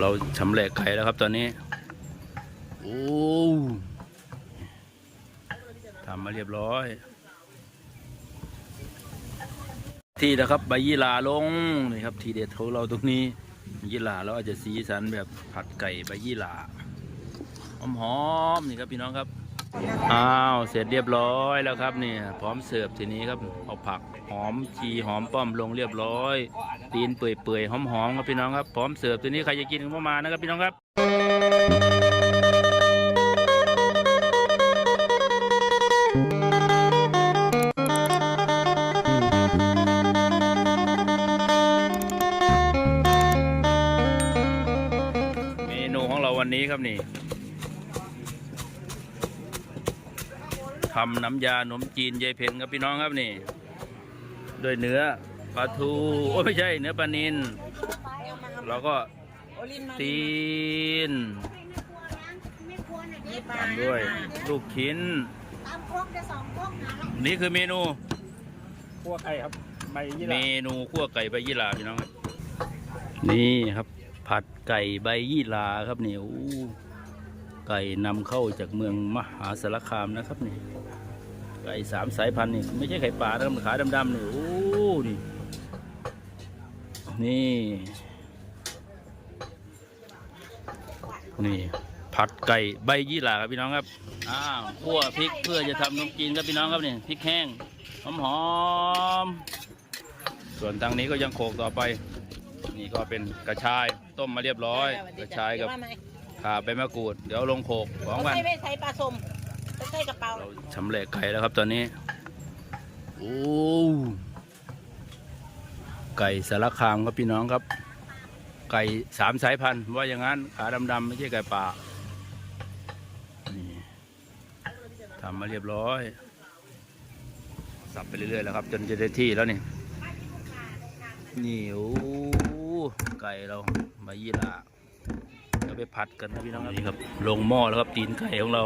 เราชำแหละไก่แล้วครับตอนนี้ โอ้ทำมาเรียบร้อย ที่นะครับใบยี่หร่าลงนี่ครับ ทีเด็ดของเราตรงนี้ยี่หร่าเราอาจจะสีสันแบบผัดไก่ใบยี่หร่าหอมๆนี่ครับพี่น้องครับ อ้าวเสร็จเรียบร้อยแล้วครับเนี่ยพร้อมเสิร์ฟทีนี้ครับเอาผักหอมชีหอมป้อมลงเรียบร้อยตีนเปื่อยๆหอมๆครับพี่น้องครับพร้อมเสิร์ฟทีนี้ใครจะกินก็มานะครับพี่น้องครับเมนูของเราวันนี้ครับนี่ ทำน้ำยาขนมจีนยายเพ็ญครับพี่น้องครับนี่ด้วยเนื้อปลาทูโอ้ยไม่ใช่เนื้อปลานินแล้วก็ตีนตามด้วยลูกชิ้นตามครกจะสองครกนะนี่คือเมนูคั่วไก่ครับใบยี่หเมร่านูคั่วไก่ใบยี่หร่าพี่น้องครับนี่ครับ ผัดไก่ใบยี่หร่าครับนี่โอ้ ไก่นำเข้าจากเมืองมหาสารคามนะครับนี่ไก่สามสายพันธุ์นี่ไม่ใช่ไข่ป่านะครับขาดำๆนี่โอ้นี่นี่นี่ผัดไก่ใบยี่หร่าครับพี่น้องครับอ้าวคั่วพริกเพื่อจะทำขนมจีนครับพี่น้องครับนี่พริกแห้งหอมๆส่วนทางนี้ก็ยังโขกต่อไป นี่ก็เป็นกระชายต้มมาเรียบร้อย กระชายกับ ข่าใบมะกรูด เดี๋ยวลงโขกพร้อมกัน ไม่ไม่ใส่ปลาส้มไม่ใส่กระเป๋า เราชำแหละไก่แล้วครับตอนนี้ โอ้ ไก่สารคามครับพี่น้องครับ ไก่สามสายพันธุ์ว่าอย่างนั้นขาดำๆไม่ใช่ไก่ป่า นี่ทำมาเรียบร้อย สับไปเรื่อยๆแล้วครับ จนจะได้ที่แล้วนี่ นี่โอ้ไก่เราใบยี่หร่า เราไปผัดกันนะพี่น้องครับนี่ครับ ลงหม้อแล้วครับตีนไก่ของเรา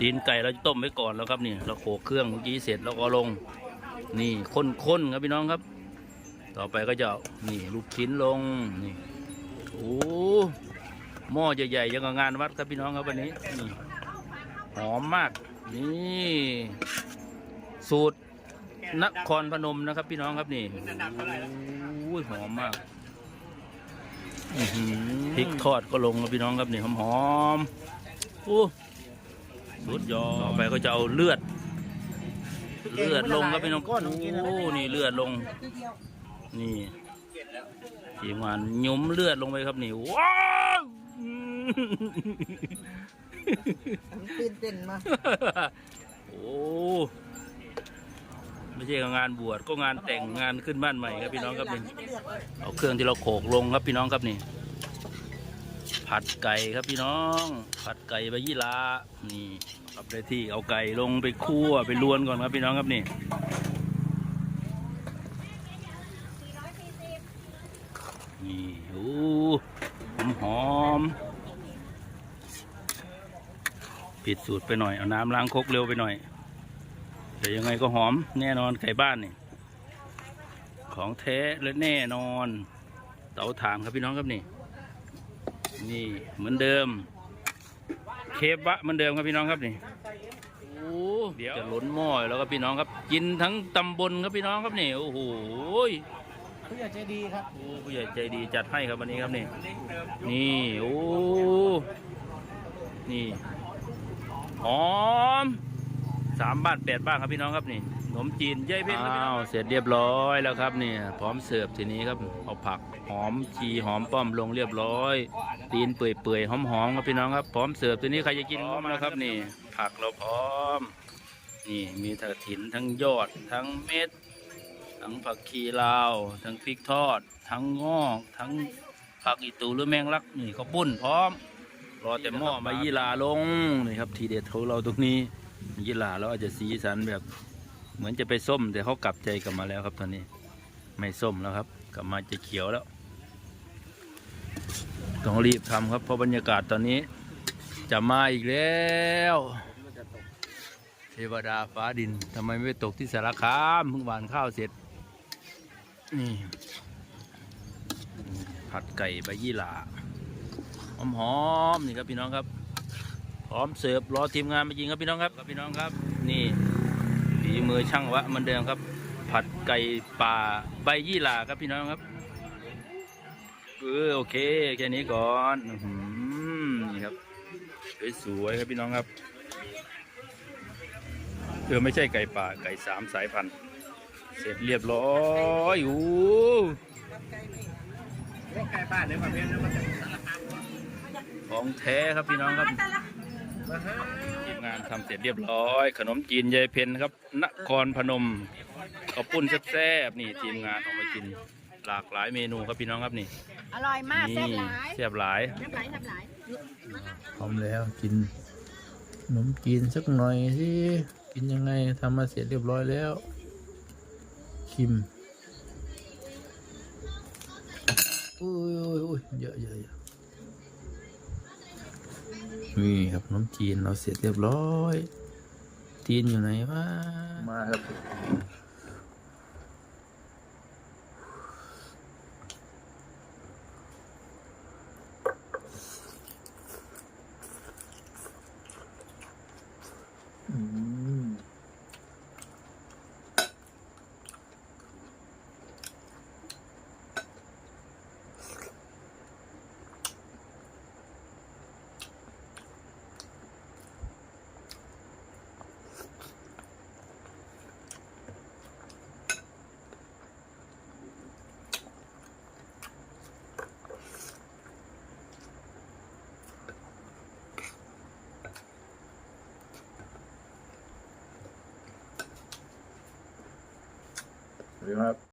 ตีนไก่เราจะต้มไว้ก่อนแล้วครับนี่เราโขลกเครื่องเมื่อกี้เสร็จแล้วก็ลง นี่ข้นๆครับพี่น้องครับ ต่อไปก็จะนี่ลูกชิ้นลงนี่โอ้หม้อใหญ่ๆยังงานวัดครับพี่น้องครับวันนี้นี่หอมมาก นี่ สูตรนครพนมนะครับ พี่น้องครับนี่โอ้ยหอมมาก พริกทอดก็ลงครับพี่น้องครับนี่หอมๆโอ้สุดยอดต่อไปก็จะเอาเลือด เลือดลงครับพี่น้องโอ้นี่เลือดลง นี่ทีมงานยุ้มเลือดลงไปครับนี่ว้าวตื่นเต้นมาโอ้ ไม่ใช่งานบวชก็งานแต่งงานขึ้นบ้านใหม่ครับพี่น้องครับนี่เอาเครื่องที่เราโขกลงครับพี่น้องครับนี่ ผัดไก่ครับพี่น้อง ผัดไก่ใบยี่หรานี่ครับได้ที่เอาไก่ลงไปคั่วไปลวนก่อนครับพี่น้องครับนี่นี่โอ้หอมหอมผิดสูตรไปหน่อยเอาน้ำล้างครกเร็วไปหน่อย แต่ยังไงก็หอมแน่นอนไก่บ้านนี่ของแท้และแน่นอน เตาถ่านครับพี่น้องครับนี่ นี่เหมือนเดิม เคฟบะเหมือนเดิมครับพี่น้องครับนี่โอ้เดี๋ยวจะล้นหม้อแล้วครับพี่น้องครับ กินทั้งตำบลครับพี่น้องครับนี่โอ้โหผู้ใหญ่ใจดีครับโอ้ผู้ใหญ่ใจดีจัดให้ครับวันนี้ครับนี่ นี่โอ้นี่หอม สามบ้านแปดบ้านครับพี่น้องครับนี่ขนมจีนยายเพ่งครับพี่น้องเสร็จเรียบร้อยแล้วครับนี่พร้อมเสิร์ฟทีนี้ครับเอาผักหอมชีหอมป้อมลงเรียบร้อย ตีนเปื่อยๆหอมๆครับพี่น้องครับพร้อมเสิร์ฟทีนี้ใครจะกินก็มาแล้วครับนี่ ผักเราพร้อม นี่มีทั้งถิ่นทั้งยอดทั้งเม็ด ทั้งผักชีลาว ทั้งพริกทอด ทั้งงอก ทั้งผักอีตูหรือแมงลักนี่เขาวปุ้นพร้อม รอแต่หม้อมายี่หราลงนี่ครับทีเด็ดของเราตรงนี้ ยี่หราเราอาจจะสีสันแบบเหมือนจะไปส้ม แต่เขากลับใจกลับมาแล้วครับตอนนี้ ไม่ส้มแล้วครับ กลับมาจะเขียวแล้ว ต้องรีบทำครับเพราะบรรยากาศตอนนี้ จะมาอีกแล้วเทวดาฟ้าดินทำไมไม่ตกที่สารคามเพิ่งหวานข้าวเสร็จนี่ผัดไก่ใบยี่หร่าหอมๆนี่ครับพี่น้องครับ พร้อมเสิร์ฟรอทีมงานมายิงครับพี่น้องครับพี่น้องครับ นี่ฝีมือช่างวะเหมือนเดิมครับ ผัดไก่ป่าใบยี่หร่าครับพี่น้องครับเออโอเคแค่นี้ก่อนอื้อหือนี่ครับสวยๆครับพี่น้องครับเออไม่ใช่ไก่ป่าไก่สามสายพันธุ์เสร็จเรียบร้อยอู้พวกไก่บ้านในประเภทนั้นมันจะของแท้ครับพี่น้องครับ ทีมงานทำเสร็จเรียบร้อย ขนมจีนยายเพนครับ นครพนมข้าวปุ้นแซ่บๆนี่ทีมงานเออกมากิน หลากหลายเมนูครับพี่น้องครับนี่อร่อยมากแซ่บนี่หลายแซ่บหลาย แซ่บหลายแซ่บหลายพร้อมแล้วกินขนมจีนสักหน่อยสิกินยังไงทำมาเสร็จเรียบร้อยแล้ว ชิมอุ้ยอุ้ยอุ้ยเยอะเยอะเยอะ นี่ครับน้ำจีนเราเสร็จเรียบร้อย จีนอยู่ไหนวะ มาครับ สวัสดีครับ